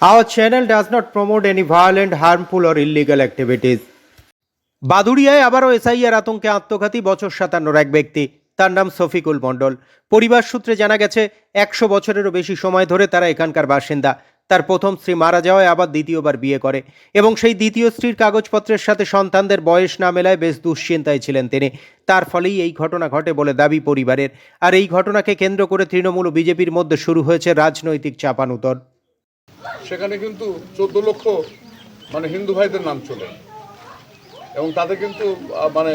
Our channel does not promote any violent, harmful, or illegal activities. বাদুড়িয়ায় আবারও SIR আতঙ্কে আত্মঘাতী বছর সাতান্নর এক ব্যক্তি। তার নাম শফিকুল মণ্ডল। পরিবার সূত্রে জানা গেছে একশো বছরেরও বেশি সময় ধরে তারা এখানকার বাসিন্দা। তার প্রথম স্ত্রী মারা যাওয়ায় আবার দ্বিতীয়বার বিয়ে করে এবং সেই দ্বিতীয় স্ত্রীর কাগজপত্রের সাথে সন্তানদের বয়স না মেলায় বেশ দুশ্চিন্তায় ছিলেন তিনি। তার ফলেই এই ঘটনা ঘটে বলে দাবি পরিবারের। আর এই ঘটনাকে কেন্দ্র করে তৃণমূল বিজেপির মধ্যে শুরু হয়েছে রাজনৈতিক চাপানুতর। সেখানে কিন্তু চোদ্দ লক্ষ মানে হিন্দু ভাইদের নাম চলে। এবং তাদের কিন্তু মানে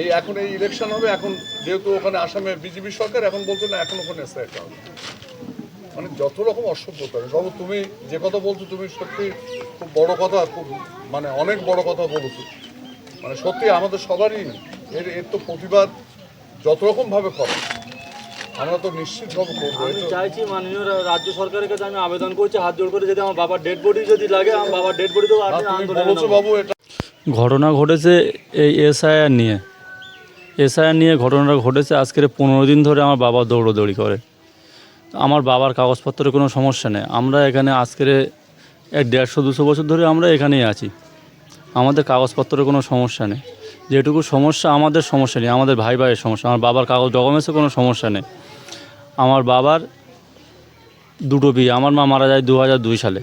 এই এখন এই ইলেকশন হবে, এখন যেহেতু ওখানে আসামে বিজেপি সরকার, এখন বলছে না, এখন ওখানে এসে। মানে যত রকম অসভ্যতা, বাবু তুমি যে কথা বলছো, তুমি সত্যি খুব বড় কথা, খুব মানে অনেক বড় কথা বলছো। মানে সত্যি আমাদের সবারই, এর এর তো প্রতিবাদ যত রকম ভাবে করে। আমরা তো করব আমি চাইছি মাননীয় রাজ্য সরকারের কাছে আমি আবেদন করছি হাত জোড় করে যদি আমার বাবার ডেড বডি যদি লাগে আমার বাবার ডেড বডি তো। বাবু এটা ঘটনা ঘটেছে এই এসআইআর নিয়ে। এসআইআর নিয়ে ঘটনাটা ঘটেছে আজকের পনেরো দিন ধরে আমার বাবা দৌড়োদৌড়ি করে। আমার বাবার কাগজপত্রের কোনো সমস্যা নেই। আমরা এখানে আজকের এক দেড়শো দুশো বছর ধরে আমরা এখানেই আছি। আমাদের কাগজপত্রের কোনো সমস্যা নেই। যেটুকু সমস্যা, আমাদের সমস্যা নেই, আমাদের ভাই ভাইয়ের সমস্যা, আমার বাবার কাগজ ডকুমেন্টসে কোনো সমস্যা নেই। আমার বাবার দুটো বিয়ে, আমার মা মারা যায় দু হাজার দুই সালে।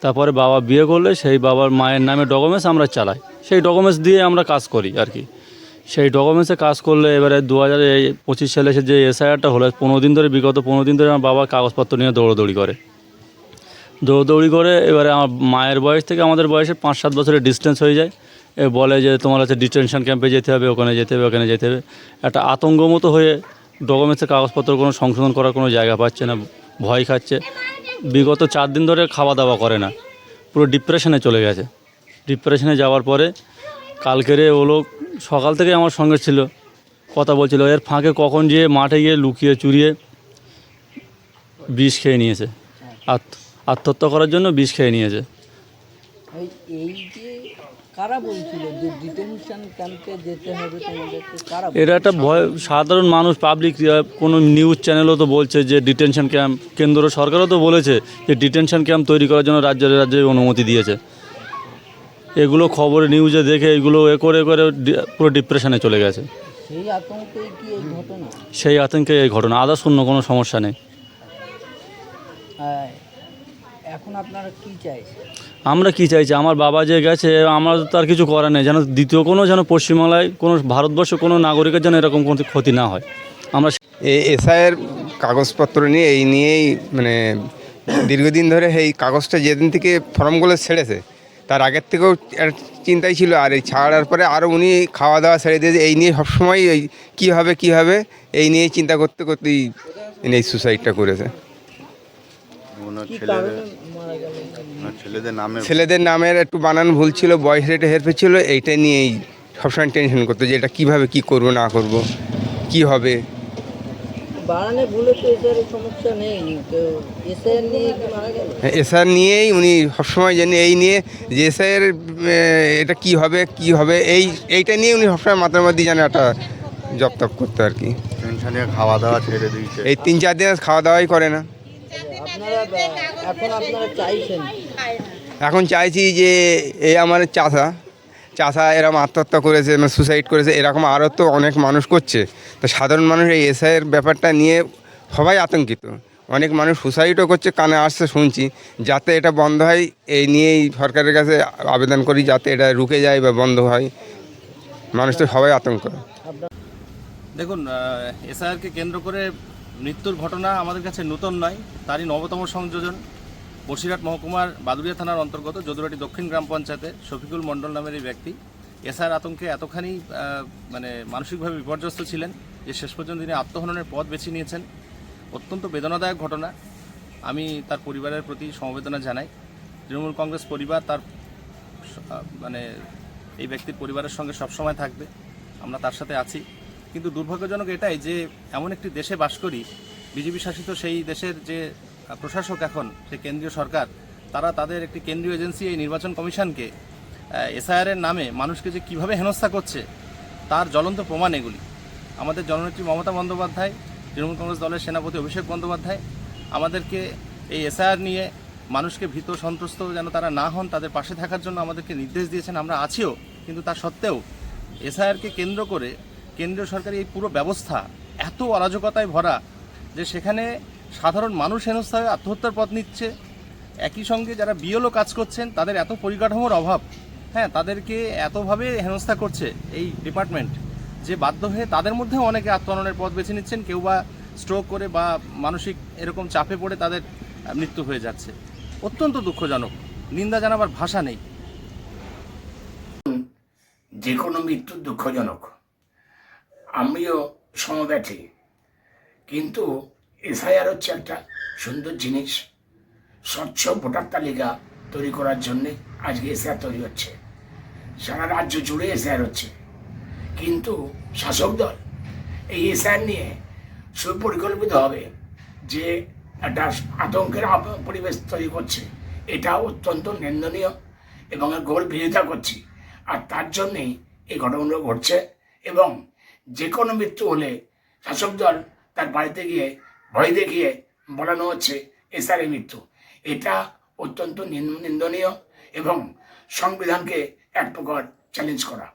তারপরে বাবা বিয়ে করলে সেই বাবার মায়ের নামে ডকুমেন্টস আমরা চালাই। সেই ডকুমেন্টস দিয়ে আমরা কাজ করি আর কি। সেই ডকুমেন্টসে কাজ করলে এবারে দু হাজার পঁচিশ সালে এসে যে এসআইআরটা হলো, পনেরো দিন ধরে, বিগত পনেরো দিন ধরে আমার বাবার কাগজপত্র নিয়ে দৌড়দৌড়ি করে। দৌড়দৌড়ি করে এবারে আমার মায়ের বয়স থেকে আমাদের বয়সে পাঁচ সাত বছরের ডিস্টেন্স হয়ে যায়। এ বলে যে তোমার হচ্ছে ডিটেনশন ক্যাম্পে যেতে হবে, ওখানে যেতে হবে, ওখানে যেতে হবে। একটা আতঙ্ক মতো হয়ে ডকুমেন্টসের কাগজপত্র কোনো সংশোধন করার কোনো জায়গা পাচ্ছে না, ভয় খাচ্ছে। বিগত চার দিন ধরে খাওয়া দাওয়া করে না, পুরো ডিপ্রেশনে চলে গেছে। ডিপ্রেশনে যাওয়ার পরে কালকেরে ও লোক সকাল থেকে আমার সঙ্গে ছিল, কথা বলছিল, এর ফাঁকে কখন গিয়ে মাঠে গিয়ে লুকিয়ে চুরিয়ে বিষ খেয়ে নিয়েছে। আত্ম আত্মহত্যা করার জন্য বিষ খেয়ে নিয়েছে। এই এই যে কারা বলছিল যে ডিটেনশন ক্যাম্পে যেতে হবে তোমাদেরকে কারা এটা একটা ভয় সাধারণ মানুষ পাবলিক কোনো নিউজ চ্যানেলও তো বলছে যে ডিটেনশন ক্যাম্প কেন্দ্র সরকারও তো বলেছে যে ডিটেনশন ক্যাম্প তৈরি করার জন্য রাজ্যের রাজ্যে অনুমতি দিয়েছে। এগুলো খবরে নিউজে দেখে এগুলো এ করে করে পুরো ডিপ্রেশনে চলে গেছে। সেই আতঙ্কে কি এই ঘটনা? সেই আতঙ্কে এই ঘটনা আদার্স অন্য কোনো সমস্যা নেই। আহ, এখন আপনারা কি চাইছেন? আমরা কি চাইছি? আমার বাবা যে গেছে আমরা তো আর কিছু করার নেই। যেন দ্বিতীয় কোনো যেন পশ্চিমবাংলায় কোনো ভারতবর্ষ কোনো নাগরিকের যেন এরকম কোনো ক্ষতি না হয়। আমরা এসআইয়ের কাগজপত্র নিয়ে এই নিয়েই মানে দীর্ঘদিন ধরে এই কাগজটা যেদিন থেকে ফর্মগুলো ছেড়েছে তার আগের থেকেও একটা চিন্তাই ছিল। আর এই ছাড়ার পরে আরও উনি খাওয়া দাওয়া ছেড়ে দিয়েছে। এই নিয়ে সবসময় এই কী হবে কী হবে এই নিয়ে চিন্তা করতে করতেই ইনি এই সুসাইডটা করেছে। ছেলেদের কারণে মারা গেল? ওনার ছেলেদের নামে ছেলেদের নামের একটু বানান ভুল ছিল বয়স রেটে হেরফে ছিল এইটা নিয়েই সবসময় টেনশন করতো যে এটা কীভাবে কী করব না করব কি হবে? বাড়ানে ভুলে তো এসআর সমস্যা নেই তো এসআর নিয়ে মারা গেল? এসআর নিয়েই উনি সবসময় জানি এই নিয়ে যে এসআইয়ের এটা কি হবে কি হবে এই এইটা নিয়ে উনি সবসময় মাথার মধ্যে জানে একটা জব তপ করতো আর কি। টেনশনে খাওয়া দাওয়া ছেড়ে দিয়েছে। এই তিন চার দিন আর খাওয়া দাওয়াই করে না। এখন চাইছেন? এখন চাইছি যে এই আমার চাষা চাষা এরকম আত্মহত্যা করেছে মানে সুসাইড করেছে এরকম আরও তো অনেক মানুষ করছে। তো সাধারণ মানুষ এই এসআইয়ের ব্যাপারটা নিয়ে সবাই আতঙ্কিত। অনেক মানুষ সুসাইডও করছে কানে আসছে শুনছি। যাতে এটা বন্ধ হয় এই নিয়েই সরকারের কাছে আবেদন করি যাতে এটা রুকে যায় বা বন্ধ হয়। মানুষ তো সবাই আতঙ্ক। দেখুন এসআইআরকে কেন্দ্র করে মৃত্যুর ঘটনা আমাদের কাছে নূতন নয়, তারই নবতম সংযোজন। বসিরহাট মহকুমার বাদুড়িয়া থানার অন্তর্গত যদুরাটি দক্ষিণ গ্রাম পঞ্চায়েতের শফিকুল মণ্ডল নামের এই ব্যক্তি এসআর আতঙ্কে এতখানি মানে মানসিকভাবে বিপর্যস্ত ছিলেন যে শেষ পর্যন্ত তিনি আত্মহননের পথ বেছে নিয়েছেন। অত্যন্ত বেদনাদায়ক ঘটনা। আমি তার পরিবারের প্রতি সমবেদনা জানাই। তৃণমূল কংগ্রেস পরিবার তার মানে এই ব্যক্তির পরিবারের সঙ্গে সবসময় থাকবে। আমরা তার সাথে আছি। কিন্তু দুর্ভাগ্যজনক এটাই যে এমন একটি দেশে বাস করি, বিজেপি শাসিত সেই দেশের যে প্রশাসক এখন সে কেন্দ্রীয় সরকার, তারা তাদের একটি কেন্দ্রীয় এজেন্সি এই নির্বাচন কমিশনকে এসআইআরের নামে মানুষকে যে কীভাবে হেনস্থা করছে, তার জ্বলন্ত প্রমাণ এগুলি। আমাদের জননেত্রী মমতা বন্দ্যোপাধ্যায়, তৃণমূল কংগ্রেস দলের সেনাপতি অভিষেক বন্দ্যোপাধ্যায়, আমাদেরকে এই এসআইআর নিয়ে মানুষকে ভীত, সন্ত্রস্ত যেন তারা না হন, তাদের পাশে থাকার জন্য আমাদেরকে নির্দেশ দিয়েছেন, আমরা আছিও, কিন্তু তা সত্ত্বেও এসআইআরকে কেন্দ্র করে কেন্দ্রীয় সরকারের এই পুরো ব্যবস্থা এত অরাজকতায় ভরা যে সেখানে সাধারণ মানুষ হেনস্থা হয়ে আত্মহত্যার পথ নিচ্ছে। একই সঙ্গে যারা বিএলও কাজ করছেন, তাদের এত পরিকাঠামোর অভাব হ্যাঁ তাদেরকে এতভাবে হেনস্থা করছে এই ডিপার্টমেন্ট যে বাধ্য হয়ে তাদের মধ্যে অনেকে আত্মহননের পথ বেছে নিচ্ছেন, কেউ বা স্ট্রোক করে বা মানসিক এরকম চাপে পড়ে তাদের মৃত্যু হয়ে যাচ্ছে। অত্যন্ত দুঃখজনক। নিন্দা জানাবার ভাষা নেই। যে কোনো মৃত্যু দুঃখজনক। আমিও সমব্যথী কিন্তু এসআইআর হচ্ছে একটা সুন্দর জিনিস। স্বচ্ছ ভোটার তালিকা তৈরি করার জন্য আজকে এসআইআর তৈরি হচ্ছে। সারা রাজ্য জুড়ে এসআইআর হচ্ছে। কিন্তু শাসক দল এই এসআইআর নিয়ে সুপরিকল্পিত হবে যে একটা আতঙ্কের পরিবেশ তৈরি করছে এটা অত্যন্ত নিন্দনীয় এবং ঘোর বিরোধিতা করছি। আর তার জন্যেই এই ঘটনাগুলো ঘটছে এবং যে কোনো মৃত্যু হলে শাসক দল তার বাড়িতে গিয়ে ভয় দেখিয়ে বলানো হচ্ছে এসারের মৃত্যু। এটা অত্যন্ত নিন- নিন্দনীয় এবং সংবিধানকে এক প্রকার চ্যালেঞ্জ করা।